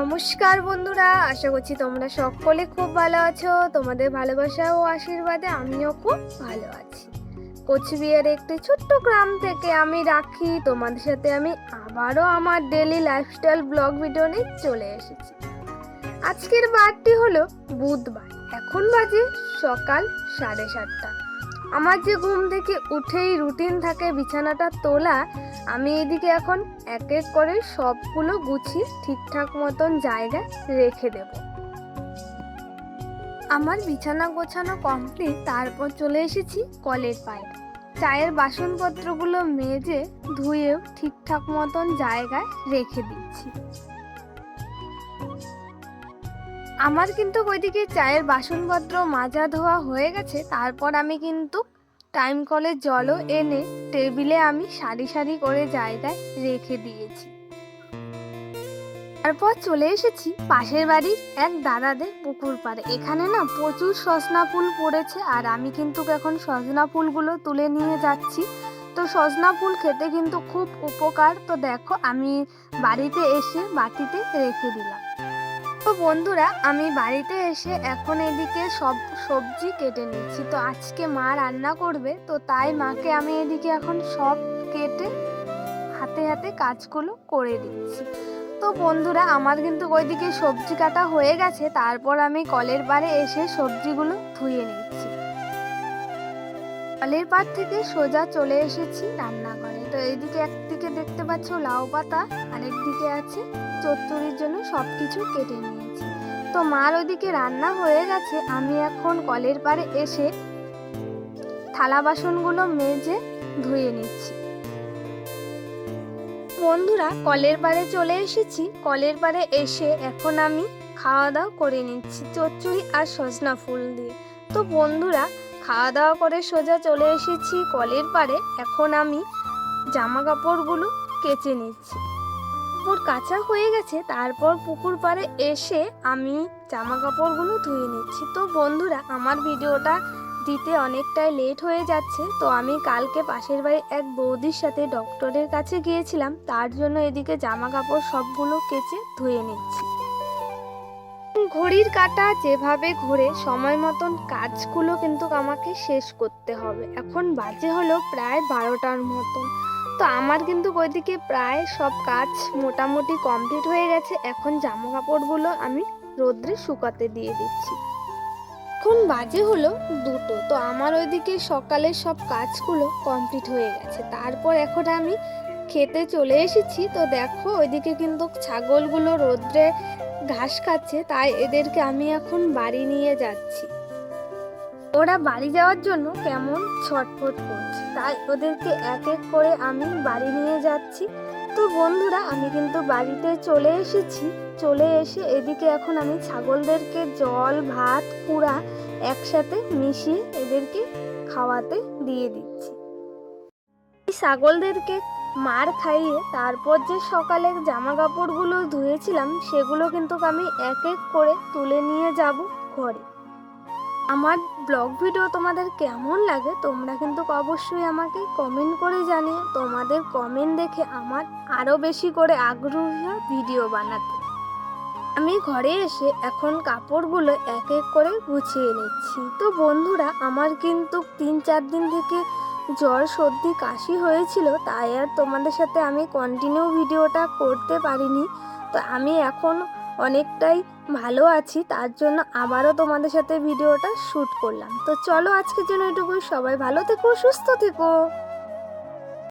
নমস্কার বন্ধুরা, আশা করছি তোমরা সকলে খুব ভালো আছো। তোমাদের ভালোবাসা ও আশীর্বাদে আমিও খুব ভালো আছি। কোচবিহার একটি ছোট্ট গ্রাম থেকে আমি রাখি। তোমাদের সাথে আমি আবারও আমার ডেলি লাইফস্টাইল ব্লগ ভিডিও নিয়ে চলে এসেছি। আজকের বারটি হলো বুধবার। এখন বাজে সকাল সাড়ে সাতটা। আমার যে ঘুম থেকে উঠেই রুটিন থাকে বিছানাটা তোলা, আমি এদিকে এখন এক এক করে সবগুলো গুছিয়ে ঠিকঠাক মতন জায়গায় রেখে দেব। আমার বিছানা গোছানো কমপ্লিট তারপর চলে এসেছি কলের পায়ে চায়ের বাসনপত্রগুলো মেজে ধুয়েও ঠিকঠাক মতন জায়গায় রেখে দিচ্ছি। আমার কিন্তু ওইদিকে চায়ের বাসনপত্র মাজা ধোয়া হয়ে গেছে, তারপর আমি কিন্তু টাইম কলের জলও এনে টেবিলে আমি সারি সারি করে জায়গায় রেখে দিয়েছি। তারপর চলে এসেছি পাশের বাড়ির এক দাদাদের পুকুর পাড়ে। এখানে না প্রচুর সজনা ফুল পড়েছে আর আমি কিন্তু এখন সজনা ফুলগুলো তুলে নিয়ে যাচ্ছি। তো সজনা ফুল খেতে কিন্তু খুব উপকার। তো দেখো আমি বাড়িতে এসে বাটিতে রেখে দিলাম। তো বন্ধুরা, আমি বাড়িতে এসে এখন এদিকে সব সবজি কেটে নিচ্ছি। তো আজকে মা রান্না করবে, তো তাই মাকে আমি এদিকে এখন সব কেটে হাতে হাতে কাজগুলো করে দিচ্ছি। তো বন্ধুরা, আমার কিন্তু ওইদিকে সবজি কাটা হয়ে গেছে, তারপর আমি কলের পাড়ে এসে সবজিগুলো ধুয়ে নিচ্ছি। কলের পাড় থেকে সোজা চলে এসেছি রান্নাঘরে। তো এইদিকে একদিকে দেখতে পাচ্ছ লাউ পাতা আরেকদিকে আছে চচ্চড়ির জন্য সব কিছু কেটে নিয়েছি। তো মার ওইদিকে রান্না হয়ে গেছে, আমি এখন কলের পাড়ে এসে থালা বাসনগুলো মেজে ধুয়ে নিচ্ছি। বন্ধুরা, কলের পাড়ে চলে এসেছি। কলের পাড়ে এসে এখন আমি খাওয়া দাওয়া করে নিচ্ছি চচ্চড়ি আর সজনা ফুল দিয়ে। তো বন্ধুরা খাওয়া দাওয়া করে সোজা চলে এসেছি কলের পাড়ে। এখন আমি জামা কাপড়গুলো কেচে নিচ্ছি। কাপড় কাঁচা হয়ে গেছে, তারপর পুকুর পাড়ে এসে আমি জামা কাপড়গুলো ধুয়ে নিচ্ছি। তো বন্ধুরা, আমার ভিডিওটা দিতে অনেকটাই লেট হয়ে যাচ্ছে, তো আমি কালকে পাশের বাড়ি এক বৌদির সাথে ডক্টরের কাছে গিয়েছিলাম, তার জন্য এদিকে জামা কাপড় সবগুলো কেচে ধুয়ে নিচ্ছি। ঘড়ির কাঁটা যেভাবে ঘুরে, সময় মতন কাজগুলো কিন্তু আমাকে শেষ করতে হবে। এখন বাজে হলো প্রায় বারোটার মতন। তো আমার কিন্তু ওইদিকে প্রায় সব কাজ মোটামুটি কমপ্লিট হয়ে গেছে। এখন জামা কাপড়গুলো আমি রোদ্রে শুকাতে দিয়ে দিচ্ছি। এখন বাজে হলো দুটো, তো আমার ওইদিকে সকালের সব কাজগুলো কমপ্লিট হয়ে গেছে। তারপর এখন আমি খেতে চলে এসেছি। তো দেখো, ওইদিকে কিন্তু ছাগলগুলো রোদ্রে ঘাস খাচ্ছে, তাই এদেরকে আমি এখন বাড়ি নিয়ে যাচ্ছি। ওরা বাড়ি যাওয়ার জন্য কেমন ছটফট করছে। তাই ওদেরকে এক এক করে আমি বাড়ি নিয়ে যাচ্ছি। তো বন্ধুরা, আমি কিন্তু বাড়িতে চলে এসেছি। চলে এসে এদিকে এখন আমি ছাগলদেরকে জল, ভাত, কুড়া একসাথে মিশিয়ে এদেরকে খাওয়াতে দিয়ে দিচ্ছি। ছাগলদেরকে মার খাইয়ে তারপর যে সকালে জামা কাপড়গুলো ধুয়েছিলাম, সেগুলো কিন্তু আমি এক এক করে তুলে নিয়ে যাব ঘরে। আমার ব্লগ ভিডিও তোমাদের কেমন লাগে, তোমরা কিন্তু অবশ্যই আমাকে কমেন্ট করে জানিও। তোমাদের কমেন্ট দেখে আমার আরও বেশি করে আগ্রহী ভিডিও বানাতে। আমি ঘরে এসে এখন কাপড়গুলো এক এক করে গুছিয়ে নিচ্ছি। তো বন্ধুরা, আমার কিন্তু তিন চার দিন থেকে জ্বর, সর্দি, কাশি হয়েছিল, তাই আর তোমাদের সাথে আমি কন্টিনিউ ভিডিওটা করতে পারিনি। তো আমি এখন অনেকটাই ভালো আছি, তার জন্য আবারও তোমাদের সাথে ভিডিওটা শ্যুট করলাম। তো চলো আজকের জন্য এটুকুই। সবাই ভালো থেকো, সুস্থ থেকো।